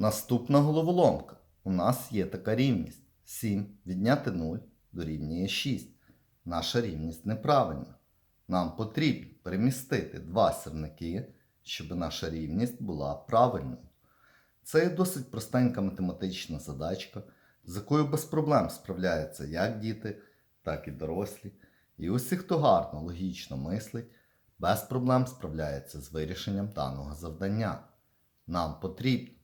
Наступна головоломка. У нас є така рівність. 7 відняти 0 дорівнює 6. Наша рівність неправильна. Нам потрібно перемістити два сірники, щоб наша рівність була правильною. Це є досить простенька математична задачка, з якою без проблем справляються як діти, так і дорослі. І усі, хто гарно логічно мислить, без проблем справляється з вирішенням даного завдання. Нам потрібно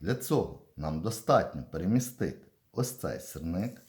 Для цього нам достатньо перемістити ось цей сірник,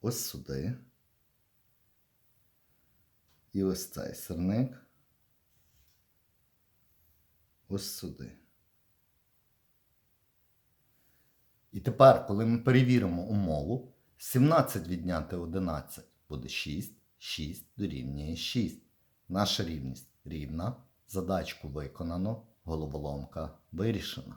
ось сюди. І ось цей сірник. Ось сюди. І тепер, коли ми перевіримо умову, 17 відняти 11 буде 6, 6 дорівнює 6. Наша рівність рівна. Задачку виконано, головоломка вирішена.